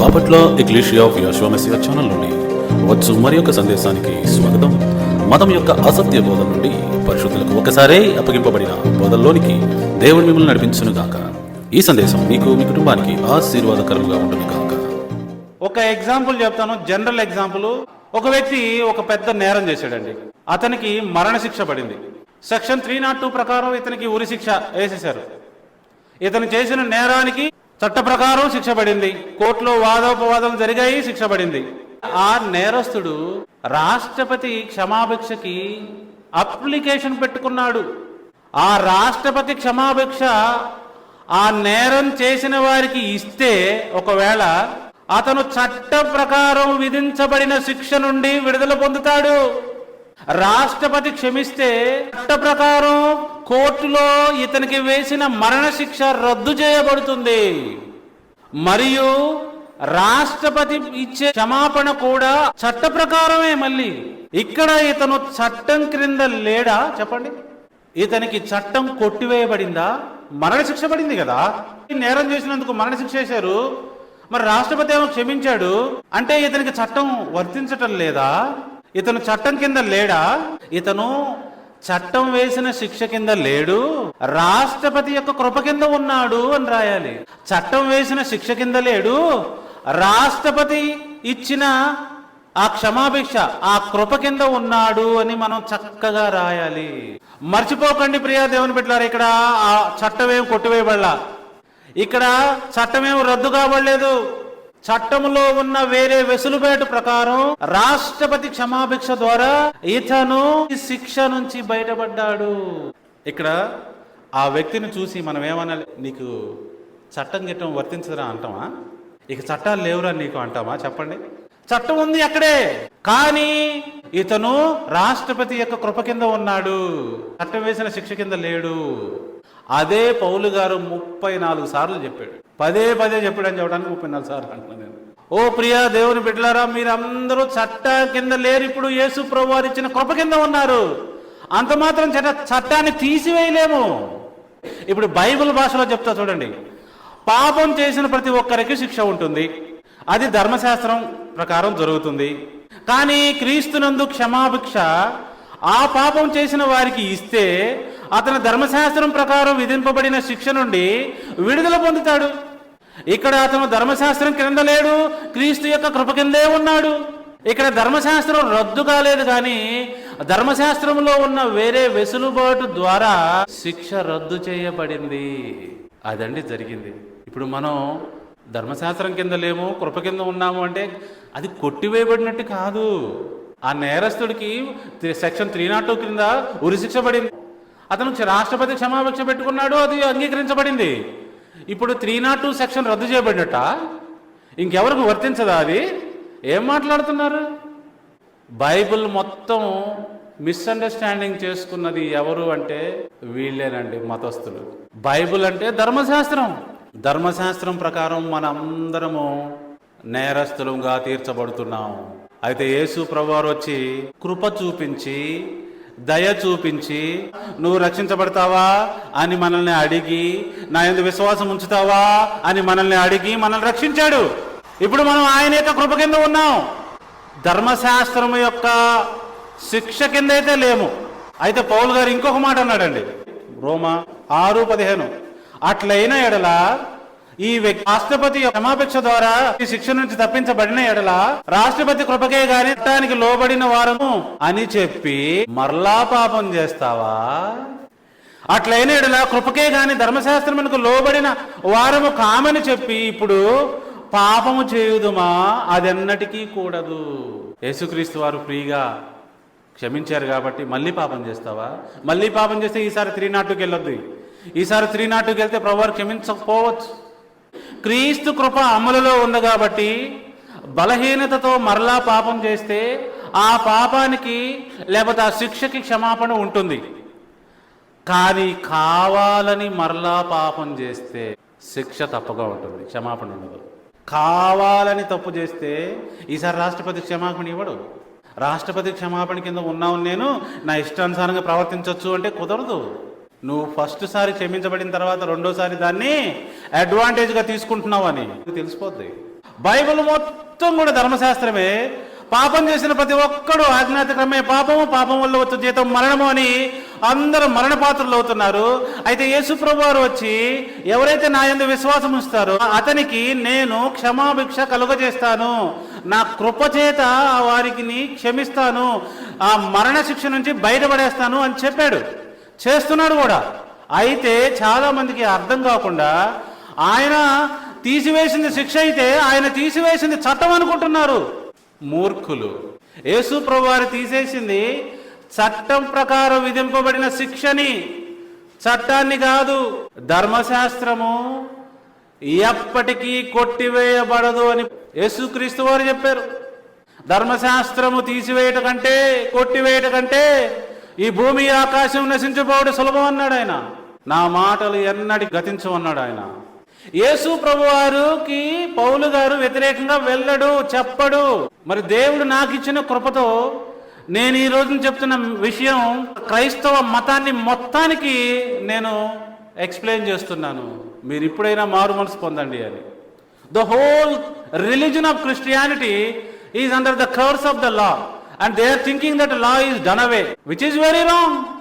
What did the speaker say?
Bapatla ecclesia of యశ్వమసియా ఛానల్లోని వచ్చు మరి యొక్క సందేశానికి స్వాగతం. మతం యొక్క అసత్య బోధ నుండి పరిశుద్ధులకు ఒకసారే అప్పగింపబడిన బోధల్లోనికి దేవుడు మిమ్మల్ని నడిపించును గాక. ఈ సందేశం మీకు మీ కుటుంబానికి ఆశీర్వాదకరంగా ఉంటుంది గాక. ఒక ఎగ్జాంపుల్ చెప్తాను జనరల్ ఎగ్జాంపుల్. ఒక వ్యక్తి ఒక పెద్ద నేరం చేశాడండి. అతనికి మరణశిక్ష పడింది. సెక్షన్ త్రీ నాట్ టూ ప్రకారం ఇతనికి ఉరి శిక్ష వేసేశారు. ఇతను చేసిన నేరానికి చట్ట ప్రకారం శిక్ష పడింది. కోర్టులో వాదోపవాదం జరిగాయి శిక్ష పడింది. ఆ నేరస్తుడు రాష్ట్రపతి క్షమాభిక్షకి అప్లికేషన్ పెట్టుకున్నాడు. ఆ రాష్ట్రపతి క్షమాభిక్ష ఆ నేరం చేసిన వారికి ఇస్తే ఒకవేళ అతను చట్ట ప్రకారం విధించబడిన శిక్ష నుండి విడుదల పొందుతాడు. రాష్ట్రపతి క్షమిస్తే చట్ట ప్రకారం కోర్టులో ఇతనికి వేసిన మరణశిక్ష రద్దు చేయబడుతుంది. మరియు రాష్ట్రపతి ఇచ్చే క్షమాపణ కూడా చట్ట ప్రకారమే మళ్ళీ. ఇక్కడ ఇతను చట్టం క్రింద లేడా? చెప్పండి. ఇతనికి చట్టం కొట్టివేయబడిందా? మరణశిక్ష పడింది కదా. నేరం చేసినందుకు మరణశిక్ష వేశారు. మరి రాష్ట్రపతి ఏమో క్షమించాడు. అంటే ఇతనికి చట్టం వర్తించటం లేదా? ఇతను చట్టం కింద లేడా? ఇతను చట్టం వేసిన శిక్ష కింద లేడు. రాష్ట్రపతి యొక్క కృప కింద ఉన్నాడు అని రాయాలి. చట్టం వేసిన శిక్ష కింద లేడు. రాష్ట్రపతి ఇచ్చిన ఆ క్షమాభిక్ష ఆ కృప కింద ఉన్నాడు అని మనం చక్కగా రాయాలి. మర్చిపోకండి ప్రియా దేవుని పెట్టారు ఇక్కడ ఆ చట్టమేం కొట్టివేయబడలా? ఇక్కడ చట్టం ఏం రద్దు కాబడలేదు. చట్టములో ఉన్న వేరే వెసులుబాటు ప్రకారం రాష్ట్రపతి క్షమాభిక్ష ద్వారా ఇతను శిక్ష నుంచి బయటపడ్డాడు. ఇక్కడ ఆ వ్యక్తిని చూసి మనం ఏమనాలి? నీకు చట్టం గిట్టం వర్తించదురా అంటామా ఇక చట్టాలు లేవురా నీకు అంటామా చెప్పండి. చట్టం ఉంది అక్కడే. కానీ ఇతను రాష్ట్రపతి యొక్క కృప కింద ఉన్నాడు. చట్టం వేసిన శిక్ష కింద లేడు. అదే పౌలు గారు ముప్పై నాలుగు సార్లు చెప్పాడు. పదే పదే చెప్పాడని చెప్పడానికి ముప్పై నాలుగు సార్లు అంటున్నాను నేను. ఓ ప్రియా దేవుని బిడ్డలారా మీరందరూ చట్ట కింద లేరు. ఇప్పుడు యేసు ప్రభు వారు ఇచ్చిన కృప కింద ఉన్నారు. అంత మాత్రం చట్ట చట్టాన్ని తీసివేయలేము. ఇప్పుడు బైబిల్ భాషలో చెప్తా చూడండి. పాపం చేసిన ప్రతి ఒక్కరికి శిక్ష ఉంటుంది. అది ధర్మశాస్త్రం ప్రకారం జరుగుతుంది. కానీ క్రీస్తునందు క్షమాభిక్ష ఆ పాపం చేసిన వారికి ఇస్తే అతని ధర్మశాస్త్రం ప్రకారం విధింపబడిన శిక్ష నుండి విడుదల పొందుతాడు. ఇక్కడ అతను ధర్మశాస్త్రం క్రింద లేడు క్రీస్తు యొక్క కృప కిందే ఉన్నాడు. ఇక్కడ ధర్మశాస్త్రం రద్దు కాలేదు కానీ ధర్మశాస్త్రంలో ఉన్న వేరే వెసులుబాటు ద్వారా శిక్ష రద్దు చేయబడింది. అదండి జరిగింది. ఇప్పుడు మనం ధర్మశాస్త్రం కింద లేము కృప కింద ఉన్నాము అంటే అది కొట్టివేయబడినట్టు కాదు. ఆ నేరస్తుడికి సెక్షన్ త్రీ నాట్ టూ క్రింద ఉరిశిక్ష పడింది. అతను రాష్ట్రపతి క్షమాపక్ష పెట్టుకున్నాడు అది అంగీకరించబడింది. ఇప్పుడు త్రీ నాట్ టూ సెక్షన్ రద్దు చేయబడినట్ట. ఇంకెవరికి వర్తించదా అది? ఏం మాట్లాడుతున్నారు? బైబిల్ మొత్తం మిస్అండర్స్టాండింగ్ చేసుకున్నది ఎవరు అంటే వీళ్ళేనండి మతస్థులు. బైబిల్ అంటే ధర్మశాస్త్రం. ధర్మశాస్త్రం ప్రకారం మనందరము నేరస్తులుగా తీర్చబడుతున్నాం. అయితే యేసు ప్రభువారు వచ్చి కృప చూపించి దయ చూపించి నువ్వు రక్షించబడతావా? అని మనల్ని అడిగి నా ఎందు విశ్వాసం ఉంచుతావా? అని మనల్ని అడిగి మనల్ని రక్షించాడు. ఇప్పుడు మనం ఆయన యొక్క కృప కింద ఉన్నాం. ధర్మశాస్త్రం యొక్క శిక్ష కింద అయితే లేము. అయితే పౌల్ గారు ఇంకొక మాట అన్నాడండి. రోమా ఆరు పదిహేను. అట్లయిన ఎడల ఈ వ్యక్తి రాష్ట్రపతి క్షమాపేక్ష ద్వారా ఈ శిక్ష నుంచి తప్పించబడిన ఎడల రాష్ట్రపతి కృపకే గాని చట్టానికి లోబడిన వారము అని చెప్పి మరలా పాపం చేస్తావా? అట్లయిన ఎడల కృపకే గాని ధర్మశాస్త్రమునకు లోబడిన వారము కామని చెప్పి ఇప్పుడు పాపము చేయుదుమా? అదెన్నటికీ కూడదు. యేసుక్రీస్తు వారు ఫ్రీగా క్షమించారు కాబట్టి మళ్ళీ పాపం చేస్తావా? మళ్ళీ పాపం చేస్తే ఈసారి త్రీ నాటుకి వెళ్ళొద్దు ఈసారి త్రీ నాటుకి వెళ్తే ప్రభువారు క్షమించకపోవచ్చు. క్రీస్తు కృప అమలులో ఉంది కాబట్టి బలహీనతతో మరలా పాపం చేస్తే ఆ పాపానికి లేకపోతే ఆ శిక్షకి క్షమాపణ ఉంటుంది. కానీ కావాలని మరలా పాపం చేస్తే శిక్ష తప్పగా ఉంటుంది క్షమాపణ ఉండదు. కావాలని తప్పు చేస్తే ఈసారి రాష్ట్రపతి క్షమాపణ ఇవ్వడు. రాష్ట్రపతి క్షమాపణ కింద ఉన్నావు నేను నా ఇష్టానుసారంగా ప్రవర్తించవచ్చు అంటే కుదరదు. నువ్వు ఫస్ట్ సారి క్షమించబడిన తర్వాత రెండోసారి దాన్ని అడ్వాంటేజ్గా తీసుకుంటున్నావు అని. తెలిసిపోద్ది. బైబిల్ మొత్తం కూడా ధర్మశాస్త్రమే. పాపం చేసిన ప్రతి ఒక్కడు ఆజ్ఞాతక్రమే పాపము పాపం వల్ల వచ్చే జీతం మరణము అని అందరూ మరణ పాత్రలు అవుతున్నారు. అయితే యేసుప్రభు వారు వచ్చి ఎవరైతే నా ఎందు విశ్వాసం ఉంచుతారో అతనికి నేను క్షమాభిక్ష కలుగజేస్తాను. నా కృపచేత ఆ వారికి క్షమిస్తాను. ఆ మరణ శిక్ష నుంచి బయటపడేస్తాను అని చెప్పాడు. చేస్తున్నాడు కూడా. అయితే చాలా మందికి అర్థం కాకుండా ఆయన తీసివేసింది శిక్ష అయితే ఆయన తీసివేసింది చట్టం అనుకుంటున్నారు. మూర్ఖులు. యేసు ప్రభువారు తీసేసింది చట్టం ప్రకారం విధింపబడిన శిక్షని. చట్టాన్ని కాదు ధర్మశాస్త్రము ఎప్పటికీ కొట్టివేయబడదు అని యేసుక్రీస్తు వారు చెప్పారు. ధర్మశాస్త్రము తీసివేయట కంటే కొట్టివేయట కంటే ఈ భూమి ఆకాశం నశించిపోవడం సులభం అన్నాడు ఆయన. నా మాటలు ఎన్నటి గతించమన్నాడు ఆయన. యేసు ప్రభువారికి పౌలు గారు వ్యతిరేకంగా వెళ్ళడు చెప్పడు. మరి దేవుడు నాకు ఇచ్చిన కృపతో నేను ఈ రోజున చెప్తున్న విషయం క్రైస్తవ మతాన్ని మొత్తానికి నేను ఎక్స్ప్లెయిన్ చేస్తున్నాను. మీరు ఇప్పుడైనా మారు మనసు పొందండి అని. The whole religion of Christianity is under the curse of the law and they are thinking that law is done away, which is very wrong.